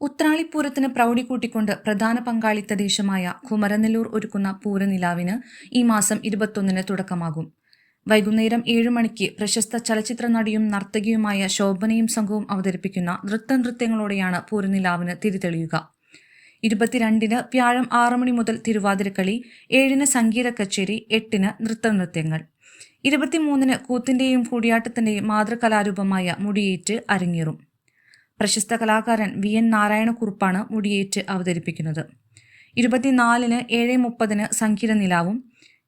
ഉത്രാളിപ്പൂരത്തിന് പ്രൗഢി കൂട്ടിക്കൊണ്ട് പ്രധാന പങ്കാളിത്ത ദേശമായ കുമരനെല്ലൂർ ഒരുക്കുന്ന പൂരനിലാവിന് ഈ മാസം ഇരുപത്തൊന്നിന് തുടക്കമാകും. വൈകുന്നേരം ഏഴു മണിക്ക് പ്രശസ്ത ചലച്ചിത്ര നടിയും നർത്തകിയുമായ ശോഭനയും സംഘവും അവതരിപ്പിക്കുന്ന നൃത്തനൃത്യങ്ങളോടെയാണ് പൂരനിലാവിന് തിരിതെളിയുക. ഇരുപത്തിരണ്ടിന് വ്യാഴം ആറു മണി മുതൽ തിരുവാതിരക്കളി ഏഴിന് സംഗീത കച്ചേരി എട്ടിന് നൃത്തനൃത്യങ്ങൾ. ഇരുപത്തിമൂന്നിന് കൂത്തിന്റെയും കൂടിയാട്ടത്തിന്റെയും മാതൃകലാരൂപമായ മുടിയേറ്റ് അരങ്ങേറും. പ്രശസ്ത കലാകാരൻ വി എൻ നാരായണക്കുറുപ്പാണ് മുടിയേറ്റ് അവതരിപ്പിക്കുന്നത്. ഇരുപത്തിനാലിന് ഏഴ് മുപ്പതിന് സംഗീത നിലാവും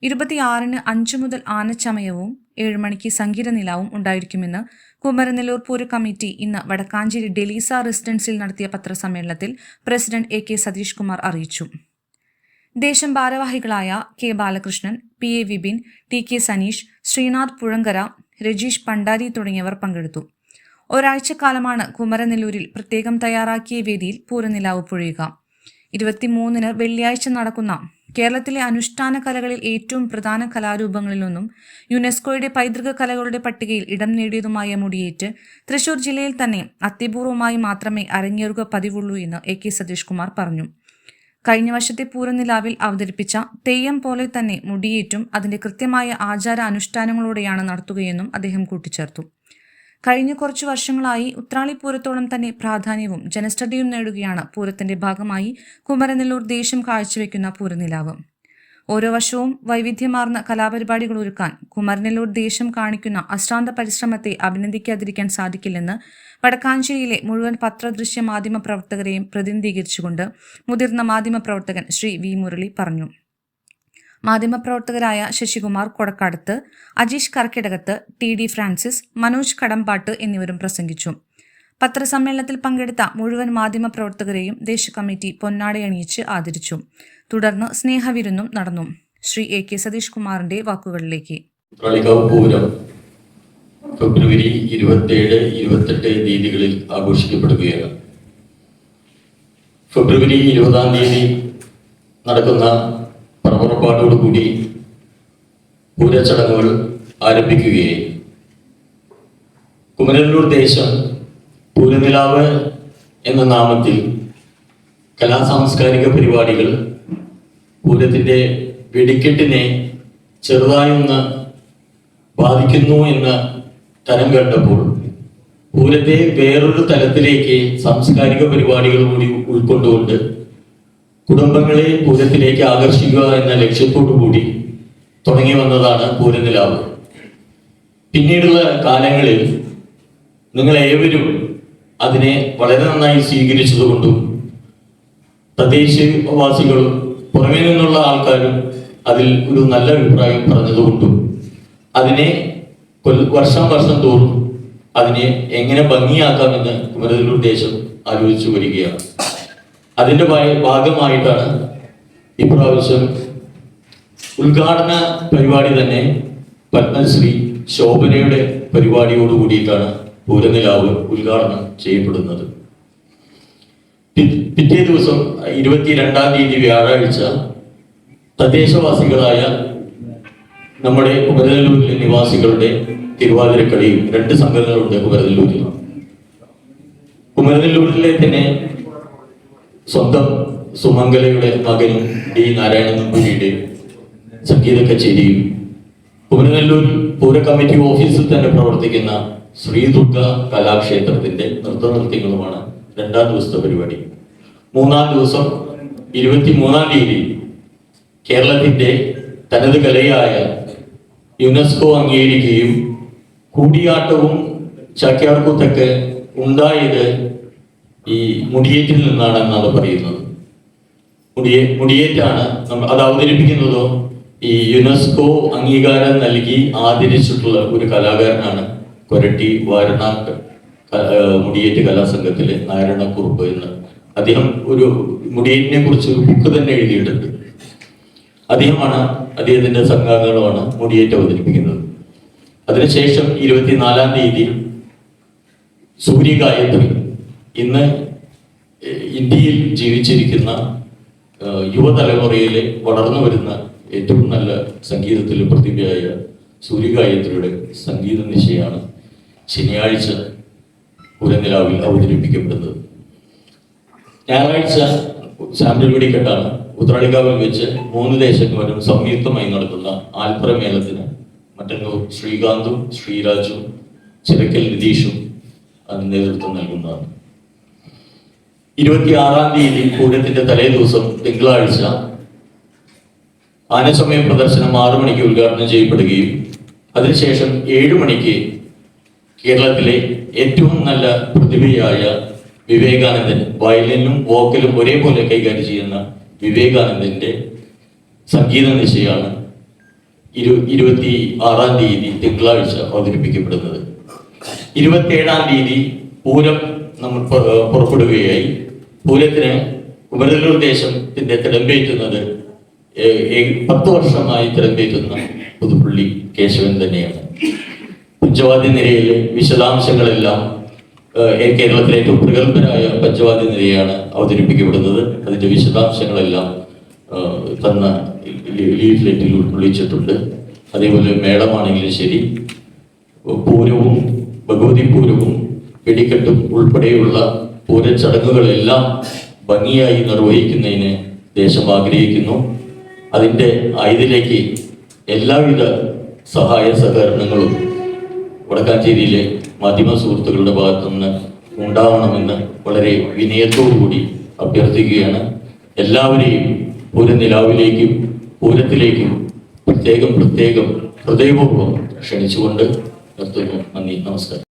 ഇരുപത്തിയാറിന് അഞ്ചു മുതൽ ആനച്ചമയവും ഏഴ് മണിക്ക് സംഗീത നിലാവും ഉണ്ടായിരിക്കുമെന്ന് കുമരനെല്ലൂർ പൂര കമ്മിറ്റി ഇന്ന് വടക്കാഞ്ചേരി ഡെലീസ റെസിഡൻസിൽ നടത്തിയ പത്രസമ്മേളനത്തിൽ president A K Satheesh Kumar അറിയിച്ചു. ദേശം ഭാരവാഹികളായ K Balakrishnan P A Vipin T K Saneesh Sreenath Puzhankara Rajeesh Pandari തുടങ്ങിയവർ പങ്കെടുത്തു. ഒരാഴ്ചക്കാലമാണ് കുമരനെല്ലൂരിൽ പ്രത്യേകം തയ്യാറാക്കിയ വേദിയിൽ പൂരനിലാവ് പൊഴിയുക. ഇരുപത്തിമൂന്നിന് വെള്ളിയാഴ്ച നടക്കുന്ന കേരളത്തിലെ അനുഷ്ഠാന കലകളിൽ ഏറ്റവും പ്രധാന കലാരൂപങ്ങളിലൊന്നും യുനെസ്കോയുടെ പൈതൃക കലകളുടെ പട്ടികയിൽ ഇടം നേടിയതുമായ മുടിയേറ്റ് തൃശൂർ ജില്ലയിൽ തന്നെ അത്യപൂർവമായി മാത്രമേ അരങ്ങേറുക പതിവുള്ളൂ എന്ന് എ കെ സതീഷ് കുമാർ പറഞ്ഞു. കഴിഞ്ഞ വർഷത്തെ പൂരനിലാവിൽ അവതരിപ്പിച്ച തെയ്യം പോലെ തന്നെ മുടിയേറ്റും അതിന്റെ കൃത്യമായ ആചാര അനുഷ്ഠാനങ്ങളോടെയാണ് നടത്തുകയെന്നും അദ്ദേഹം കൂട്ടിച്ചേർത്തു. കഴിഞ്ഞ കുറച്ചു വർഷങ്ങളായി ഉത്രാളിപ്പൂരത്തോളം തന്നെ പ്രാധാന്യവും ജനശ്രദ്ധയും നേടുകയാണ് പൂരത്തിന്റെ ഭാഗമായി കുമരനെല്ലൂർ ദേശം കാഴ്ചവെക്കുന്ന പൂരനിലാവ്. ഓരോ വർഷവും വൈവിധ്യമാർന്ന കലാപരിപാടികൾ ഒരുക്കാൻ കുമരനെല്ലൂർ ദേശം കാണിക്കുന്ന അശ്രാന്ത പരിശ്രമത്തെ അഭിനന്ദിക്കാതിരിക്കാൻ സാധിക്കില്ലെന്ന് വടക്കാഞ്ചേരിയിലെ മുഴുവൻ പത്രദൃശ്യ മാധ്യമ പ്രവർത്തകരെയും പ്രതിനിധീകരിച്ചുകൊണ്ട് മുതിർന്ന മാധ്യമ പ്രവർത്തകൻ ശ്രീ വി മുരളി പറഞ്ഞു. മാധ്യമപ്രവർത്തകരായ Sasikumar Kodakkadath Ajeesh Karkidakath T D Francis Manoj Kadambatt എന്നിവരും പ്രസംഗിച്ചു. പത്രസമ്മേളനത്തിൽ പങ്കെടുത്ത മുഴുവൻ മാധ്യമപ്രവർത്തകരെയും ദേശീയ കമ്മിറ്റി പൊന്നാടയണിയിച്ച് ആദരിച്ചു. തുടർന്ന് സ്നേഹവിരുന്നും നടന്നു. ശ്രീ എ കെ സതീഷ് കുമാറിന്റെ വാക്കുകളിലേക്ക് ഫെബ്രുവരി ഇരുപത്തിയേഴ് ഇരുപത്തെട്ട് തീയതികളിൽ ആഘോഷിക്കപ്പെടുകയാണ്. ഫെബ്രുവരി ഇരുപതാം തീയതി നടക്കുന്ന പ്രവറപ്പാടോടുകൂടി പൂരച്ചടങ്ങുകൾ ആരംഭിക്കുകയായി. കുമരല്ലൂർ ദേശം പൂരനിലാവ് എന്ന നാമത്തിൽ കലാസാംസ്കാരിക പരിപാടികൾ പൂരത്തിന്റെ വെടിക്കെട്ടിനെ ചെറുതായൊന്ന് ബാധിക്കുന്നു എന്ന് തരം കണ്ടപ്പോൾ പൂരത്തെ വേറൊരു തലത്തിലേക്ക് സാംസ്കാരിക പരിപാടികൾ കൂടി ഉൾക്കൊണ്ടുകൊണ്ട് കുടുംബങ്ങളെ പൂരത്തിലേക്ക് ആകർഷിക്കുക എന്ന ലക്ഷ്യത്തോടു കൂടി തുടങ്ങി വന്നതാണ് പൂരനിലാവ്. പിന്നീടുള്ള കാലങ്ങളിൽ നിങ്ങൾ ഏവരും അതിനെ വളരെ നന്നായി സ്വീകരിച്ചതുകൊണ്ടും തദ്ദേശവാസികളും പുറമേ നിന്നുള്ള ആൾക്കാരും അതിൽ ഒരു നല്ല അഭിപ്രായം പറഞ്ഞതുകൊണ്ടും അതിനെ വർഷം വർഷം തോറും അതിനെ എങ്ങനെ ഭംഗിയാക്കാമെന്ന് കുമരതിലുദ്ദേശം ദേശം ആലോചിച്ചു വരികയാണ്. അതിന്റെ ഭാ- ഭാഗമായിട്ടാണ് ഇപ്രാവശ്യം ഉദ്ഘാടന പരിപാടി തന്നെ പത്മശ്രീ ശോഭനയുടെ പരിപാടിയോട് കൂടിയിട്ടാണ് പൂരനിലാവ് ഉദ്ഘാടനം ചെയ്യപ്പെടുന്നത്. പിറ്റേ ദിവസം ഇരുപത്തിരണ്ടാം തീയതി വ്യാഴാഴ്ച തദ്ദേശവാസികളായ നമ്മുടെ കുമരനെല്ലൂരിലെ നിവാസികളുടെ തിരുവാതിരക്കളിയും രണ്ട് സംഘങ്ങളുണ്ട് കുമരനെല്ലൂരിൽ കുമരനെല്ലൂരിലെ തന്നെ സ്വന്തം സുമംഗലയുടെ മകനും ഡി നാരായണൻ നമ്പൂരിയുടെ സംഗീത കച്ചേരിയും കുമരനെല്ലൂർ പൂര കമ്മിറ്റി ഓഫീസിൽ തന്നെ പ്രവർത്തിക്കുന്ന ശ്രീദുർഗ കലാക്ഷേത്രത്തിന്റെ നൃത്തനൃത്യങ്ങളുമാണ് രണ്ടാം ദിവസത്തെ പരിപാടി. മൂന്നാം ദിവസം ഇരുപത്തി മൂന്നാം തീയതി കേരളത്തിന്റെ തനത് കലയായ യുനെസ്കോ അംഗീകരിക്കുകയും കൂടിയാട്ടവും ചാക്യാർകൂത്തൊക്കെ ഉണ്ടായത് ഈ മുടിയേറ്റിൽ നിന്നാണ് എന്നാണ് പറയുന്നത്. മുടിയേ മുടിയേറ്റാണ് അത് അവതരിപ്പിക്കുന്നതോ ഈ യുനെസ്കോ അംഗീകാരം നൽകി ആദരിച്ചിട്ടുള്ള ഒരു കലാകാരനാണ് കൊരട്ടി വാരണാക്ക് മുടിയേറ്റ് കലാസംഘത്തിലെ നാരായണക്കുറുപ്പ് എന്ന്. അദ്ദേഹം ഒരു മുടിയേറ്റിനെ കുറിച്ച് ഒരു ബുക്ക് തന്നെ എഴുതിയിട്ടുണ്ട്. അദ്ദേഹമാണ് അദ്ദേഹത്തിന്റെ സംഘാംഗങ്ങളുമാണ് മുടിയേറ്റ് അവതരിപ്പിക്കുന്നത്. അതിനുശേഷം ഇരുപത്തിനാലാം തീയതി സൂര്യഗായത്രി ഇന്ന് ഇന്ത്യയിൽ ജീവിച്ചിരിക്കുന്ന യുവതലമുറയിലെ വളർന്നു വരുന്ന ഏറ്റവും നല്ല സംഗീതത്തിൽ പ്രതിഭയായ സൂര്യഗായത്രിയുടെ സംഗീത നിശയാണ് ശനിയാഴ്ച ഉരനിലാവിൽ അവതരിപ്പിക്കപ്പെടുന്നത്. ഞായറാഴ്ച സാമ്പിൾ വെടിക്കെട്ടാണ്. ഉത്രാളിക്കാവിൽ വെച്ച് മൂന്ന് ദേശക്കാരും സംയുക്തമായി നടത്തുന്ന ആൽപ്പറ മേളത്തിന് മറ്റന്നൂർ ശ്രീകാന്തും ശ്രീരാജും ചിറക്കൽ നിതീഷും അതിന് നേതൃത്വം നൽകുന്നതാണ്. ഇരുപത്തിയാറാം തീയതി പൂരത്തിന്റെ തലേ ദിവസം തിങ്കളാഴ്ച ആനസമയ പ്രദർശനം ആറു മണിക്ക് ഉദ്ഘാടനം ചെയ്യപ്പെടുകയും അതിനുശേഷം ഏഴു മണിക്ക് കേരളത്തിലെ ഏറ്റവും നല്ല പ്രതിഭയായ വിവേകാനന്ദൻ വയലിനും വോക്കലും ഒരേപോലെ കൈകാര്യം ചെയ്യുന്ന വിവേകാനന്ദന്റെ സംഗീത നിശയാണ് ഇരു ഇരുപത്തി ആറാം തീയതി തിങ്കളാഴ്ച അവതരിപ്പിക്കപ്പെടുന്നത്. ഇരുപത്തിയേഴാം തീയതി പൂരം നമ്മൾ പുറപ്പെടുകയായി. പൂരത്തിന് കുമരലൂർ തിരമ്പേറ്റുന്നത് പത്ത് വർഷമായി തിരമ്പേറ്റുന്ന പുതുപ്പള്ളി കേശവൻ തന്നെയാണ്. പഞ്ചവാദി നിരയിലെ വിശദാംശങ്ങളെല്ലാം കേരളത്തിലെ ഏറ്റവും പ്രഗത്ഭരായ പഞ്ചവാദി നിരയാണ് അവതരിപ്പിക്കപ്പെടുന്നത്. അതിന്റെ വിശദാംശങ്ങളെല്ലാം തന്ന ലീഫ്ലെറ്റിൽ ഉൾക്കൊള്ളിച്ചിട്ടുണ്ട്. അതേപോലെ മേളമാണെങ്കിലും ശരി പൂരവും ഭഗവതി പൂരവും വെടിക്കെട്ടും ഉൾപ്പെടെയുള്ള പൂരച്ചടങ്ങുകളെല്ലാം ഭംഗിയായി നിർവഹിക്കുന്നതിന് ദേശം ആഗ്രഹിക്കുന്നു. അതിന്റെ ആയതിലേക്ക് എല്ലാവിധ സഹായ സഹകരണങ്ങളും വടക്കാഞ്ചേരിയിലെ മാധ്യമ സുഹൃത്തുക്കളുടെ ഭാഗത്തുനിന്ന് ഉണ്ടാവണമെന്ന് വളരെ വിനയത്തോടുകൂടി അഭ്യർത്ഥിക്കുകയാണ്. എല്ലാവരെയും പൂരനിലാവിലേക്കും പൂരത്തിലേക്കും പ്രത്യേകം പ്രത്യേകം ഹൃദയപൂർവം ക്ഷണിച്ചുകൊണ്ട് നിർത്തുന്നു. നന്ദി. നമസ്കാരം.